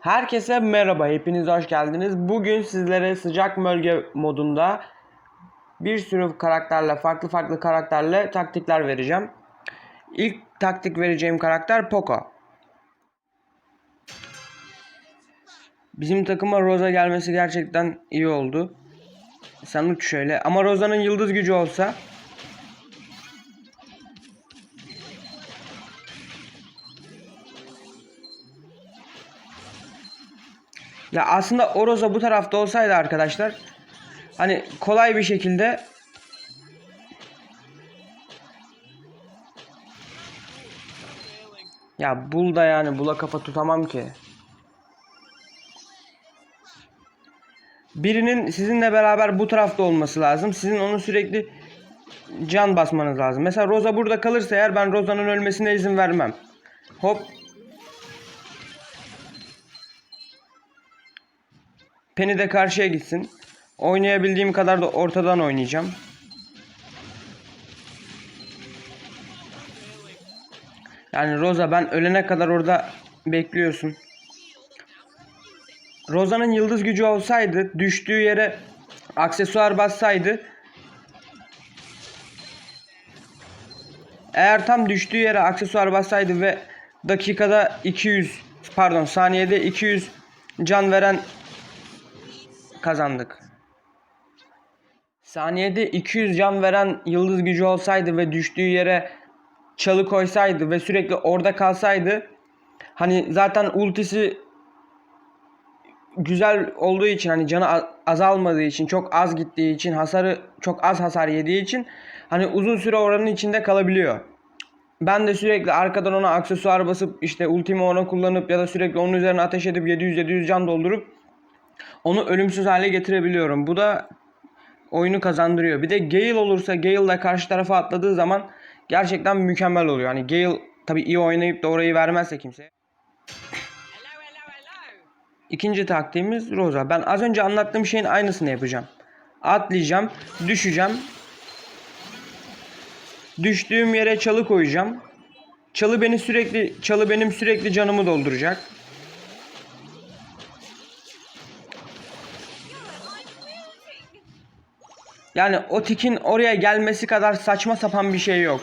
Herkese merhaba, hepiniz hoş geldiniz. Bugün sizlere sıcak bölge modunda bir sürü karakterle, farklı farklı karakterle taktikler vereceğim. İlk taktik vereceğim karakter Poco. Bizim takıma Rosa gelmesi gerçekten iyi oldu. Sen uç şöyle. Ama Rosa'nın yıldız gücü olsa Ya aslında Oroza bu tarafta olsaydı arkadaşlar hani kolay bir şekilde Ya bul da yani bula kafa tutamam ki. Birinin sizinle beraber bu tarafta olması lazım. Sizin onu sürekli can basmanız lazım. Mesela Rosa burada kalırsa eğer ben Rosa'nın ölmesine izin vermem. Hop Penny de karşıya gitsin. Oynayabildiğim kadar da ortadan oynayacağım. Yani Rosa ben ölene kadar orada bekliyorsun. Rosa'nın yıldız gücü olsaydı, düştüğü yere aksesuar bassaydı Eğer tam düştüğü yere aksesuar bassaydı ve dakikada 200 pardon saniyede 200 can veren kazandık. Saniyede 200 can veren yıldız gücü olsaydı ve düştüğü yere çalı koysaydı ve sürekli orada kalsaydı hani zaten ultisi güzel olduğu için hani canı azalmadığı için çok az gittiği için hasarı çok az hasar yediği için hani uzun süre oranın içinde kalabiliyor. Ben de sürekli arkadan ona aksesuar basıp işte ultimi ona kullanıp ya da sürekli onun üzerine ateş edip 700-700 can doldurup onu ölümsüz hale getirebiliyorum. Bu da oyunu kazandırıyor. Bir de Gale olursa Gale de karşı tarafa atladığı zaman gerçekten mükemmel oluyor. Hani Gale tabii iyi oynayıp da orayı vermezse kimseye. İkinci taktiğimiz Rosa. Ben az önce anlattığım şeyin aynısını yapacağım. Atlayacağım, düşeceğim. Düştüğüm yere çalı koyacağım. Çalı beni sürekli çalı benim sürekli canımı dolduracak. Yani o tikin oraya gelmesi kadar saçma sapan bir şey yok.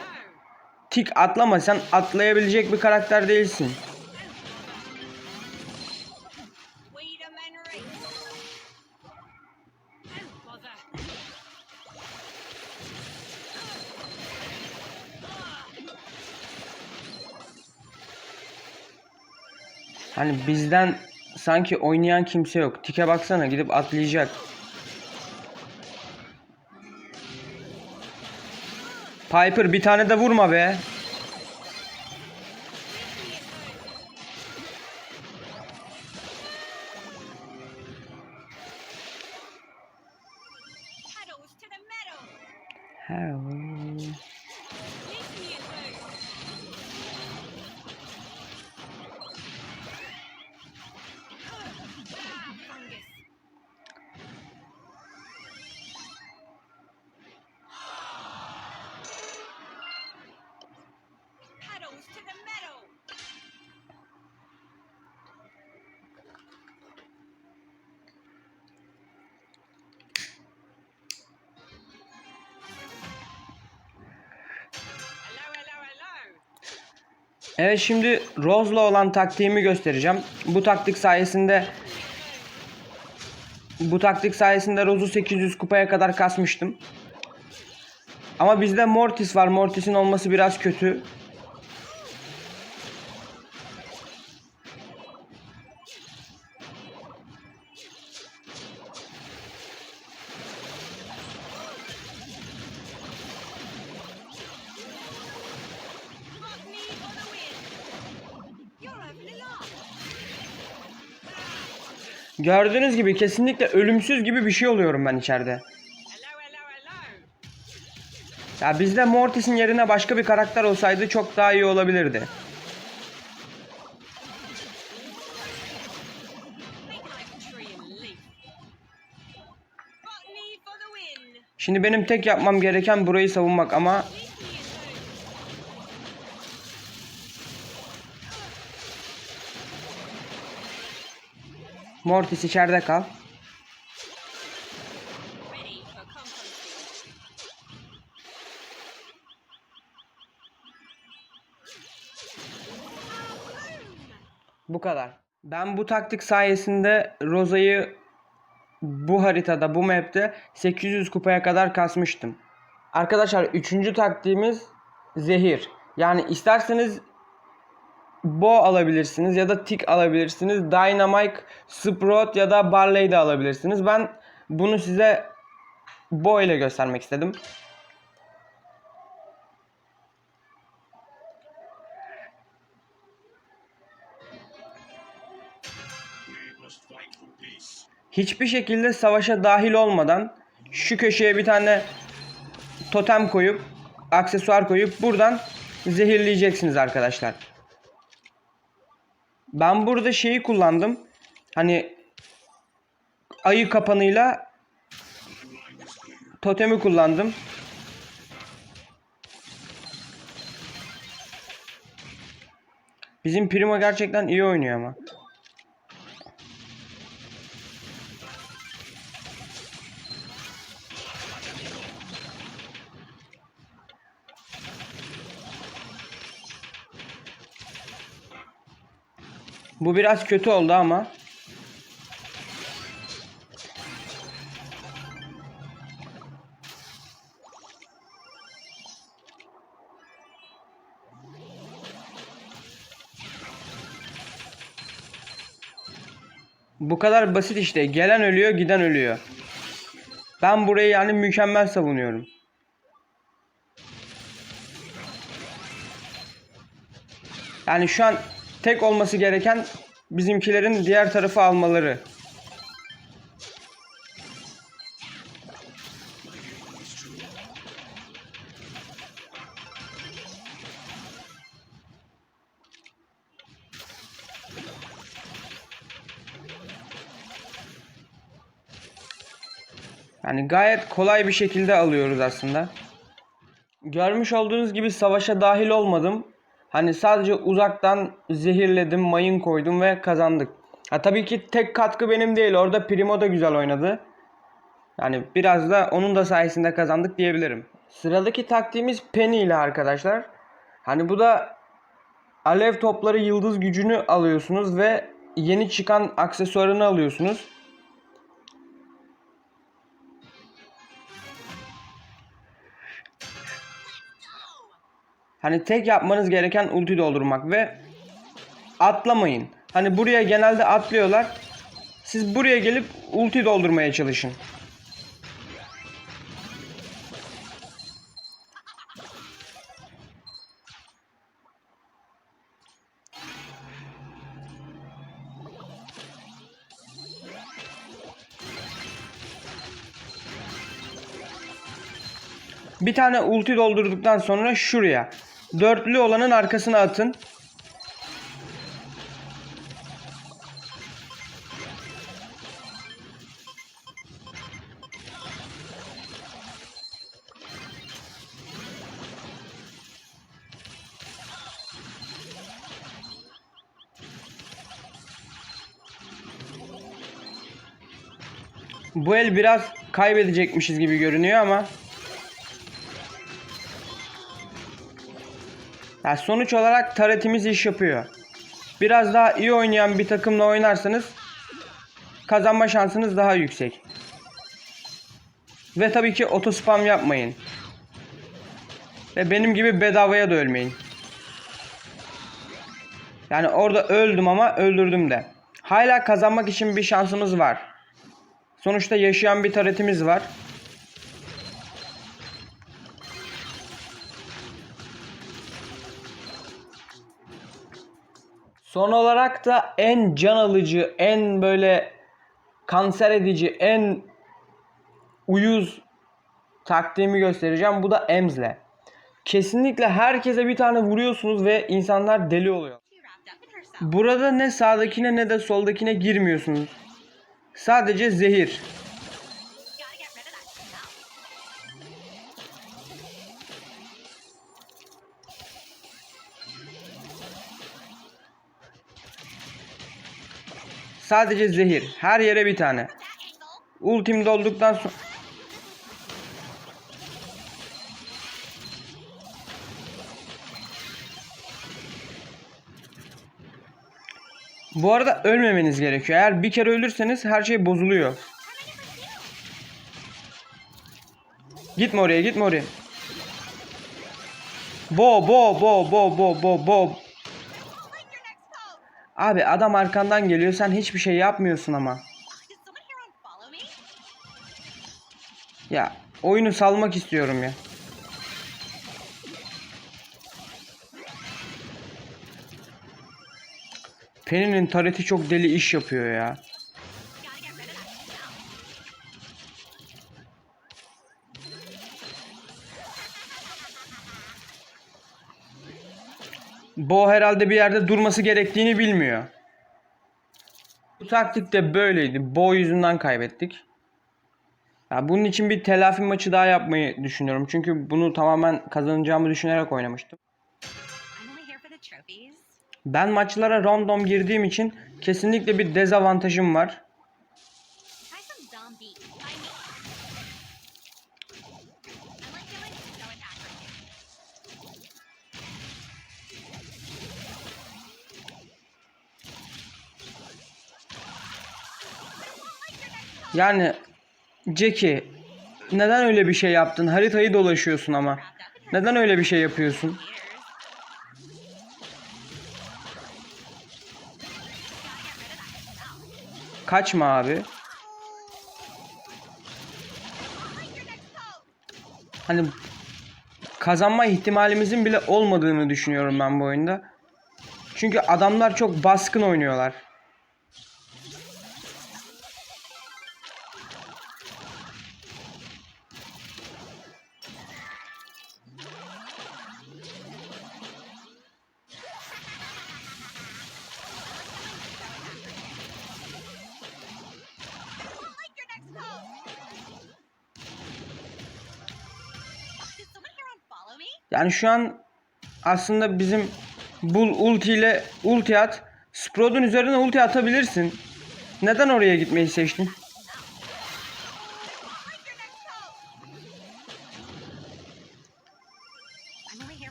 Tik atlama sen atlayabilecek bir karakter değilsin. Hani bizden sanki oynayan kimse yok. Tike baksana gidip atlayacak. Piper bir tane de vurma be. Evet şimdi Rose'la olan taktiğimi göstereceğim. Bu taktik sayesinde bu taktik sayesinde Rose'u 800 kupaya kadar kasmıştım. Ama bizde Mortis var. Mortis'in olması biraz kötü. Gördüğünüz gibi kesinlikle ölümsüz gibi bir şey oluyorum ben içeride. Ya bizde Mortis'in yerine başka bir karakter olsaydı çok daha iyi olabilirdi. Şimdi benim tek yapmam gereken burayı savunmak ama Mortis içeride kal. Bu kadar. Ben bu taktik sayesinde Rosa'yı bu haritada, bu map'te 800 kupaya kadar kasmıştım. Arkadaşlar üçüncü taktiğimiz zehir. Yani isterseniz Bo alabilirsiniz ya da Tick alabilirsiniz. Dynamite, Sprout ya da Barley de alabilirsiniz. Ben bunu size Bo ile göstermek istedim. Hiçbir şekilde savaşa dahil olmadan şu köşeye bir tane totem koyup aksesuar koyup buradan zehirleyeceksiniz arkadaşlar. Ben burada şeyi kullandım. Hani ayı kapanıyla totemi kullandım. Bizim Primo gerçekten iyi oynuyor ama. Bu biraz kötü oldu ama. Bu kadar basit işte. Gelen ölüyor, giden ölüyor. Ben burayı yani mükemmel savunuyorum. Yani şu an tek olması gereken bizimkilerin diğer tarafı almaları. Yani gayet kolay bir şekilde alıyoruz aslında. Görmüş olduğunuz gibi savaşa dahil olmadım. Hani sadece uzaktan zehirledim, mayın koydum ve kazandık. Ha tabii ki tek katkı benim değil. Orada Primo da güzel oynadı. Yani biraz da onun da sayesinde kazandık diyebilirim. Sıradaki taktiğimiz Penny ile arkadaşlar. Hani bu da alev topları yıldız gücünü alıyorsunuz ve yeni çıkan aksesuarını alıyorsunuz. Hani tek yapmanız gereken ulti doldurmak ve atlamayın. Hani buraya genelde atlıyorlar. Siz buraya gelip ulti doldurmaya çalışın. Bir tane ulti doldurduktan sonra şuraya. Dörtlü olanın arkasına atın. Bu el biraz kaybedecekmişiz gibi görünüyor ama Yani sonuç olarak taretimiz iş yapıyor. Biraz daha iyi oynayan bir takımla oynarsanız kazanma şansınız daha yüksek. Ve tabii ki oto spam yapmayın. Ve benim gibi bedavaya da ölmeyin. Yani orada öldüm ama öldürdüm de. Hala kazanmak için bir şansımız var. Sonuçta yaşayan bir taretimiz var. Son olarak da en can alıcı, en böyle kanser edici, en uyuz taktiğimi göstereceğim. Bu da Ems'le. Kesinlikle herkese bir tane vuruyorsunuz ve insanlar deli oluyor. Burada ne sağdakine ne de soldakine girmiyorsunuz. Sadece zehir. Sadece zehir. Her yere bir tane. Ultim dolduktan sonra... Bu arada ölmemeniz gerekiyor. Eğer bir kere ölürseniz her şey bozuluyor. Gitme oraya, gitme oraya. Bo bo bo bo bo bo bo. Abi adam arkandan geliyor sen hiçbir şey yapmıyorsun ama. Ya oyunu salmak istiyorum ya. Penny'nin tareti çok deli iş yapıyor ya. Bo herhalde bir yerde durması gerektiğini bilmiyor. Bu taktik de böyleydi. Bo yüzünden kaybettik. Ya bunun için bir telafi maçı daha yapmayı düşünüyorum. Çünkü bunu tamamen kazanacağımı düşünerek oynamıştım. Ben maçlara random girdiğim için kesinlikle bir dezavantajım var. Yani Jackie neden öyle bir şey yaptın? Haritayı dolaşıyorsun ama. Neden öyle bir şey yapıyorsun? Kaçma abi. Hani kazanma ihtimalimizin bile olmadığını düşünüyorum ben bu oyunda. Çünkü adamlar çok baskın oynuyorlar. Yani şu an aslında bizim Bull ulti ile ulti at. Sprout'un üzerine ulti atabilirsin. Neden oraya gitmeyi seçtin?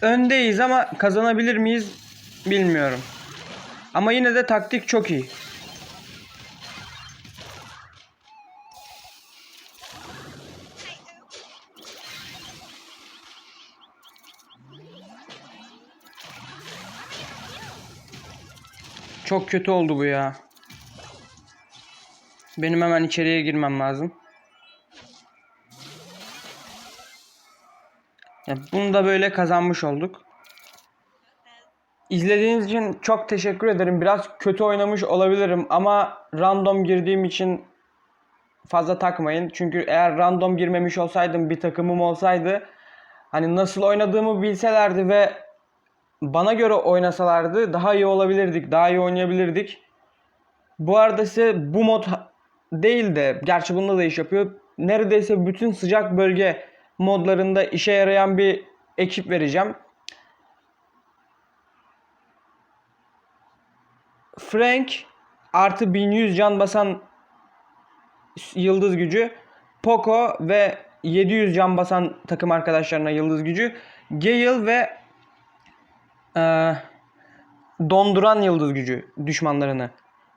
Öndeyiz ama kazanabilir miyiz bilmiyorum. Ama yine de taktik çok iyi. Çok kötü oldu bu ya. Benim hemen içeriye girmem lazım. Ya bunu da böyle kazanmış olduk. İzlediğiniz için çok teşekkür ederim. Biraz kötü oynamış olabilirim ama random girdiğim için fazla takmayın. Çünkü eğer random girmemiş olsaydım, bir takımım olsaydı hani nasıl oynadığımı bilselerdi ve bana göre oynasalardı daha iyi olabilirdik, daha iyi oynayabilirdik. Bu arada size bu mod değil de, gerçi bunda da iş yapıyor. Neredeyse bütün sıcak bölge modlarında işe yarayan bir ekip vereceğim. Frank artı 1100 can basan yıldız gücü. Poco ve 700 can basan takım arkadaşlarına yıldız gücü. Gale ve eee, donduran yıldız gücü düşmanlarını.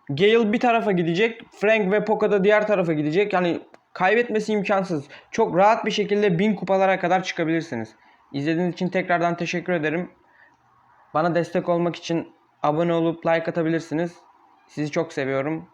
Gale bir tarafa gidecek. Frank ve Poco da diğer tarafa gidecek. Yani kaybetmesi imkansız. Çok rahat bir şekilde 1000 kupalara kadar çıkabilirsiniz. İzlediğiniz için tekrardan teşekkür ederim. Bana destek olmak için abone olup like atabilirsiniz. Sizi çok seviyorum.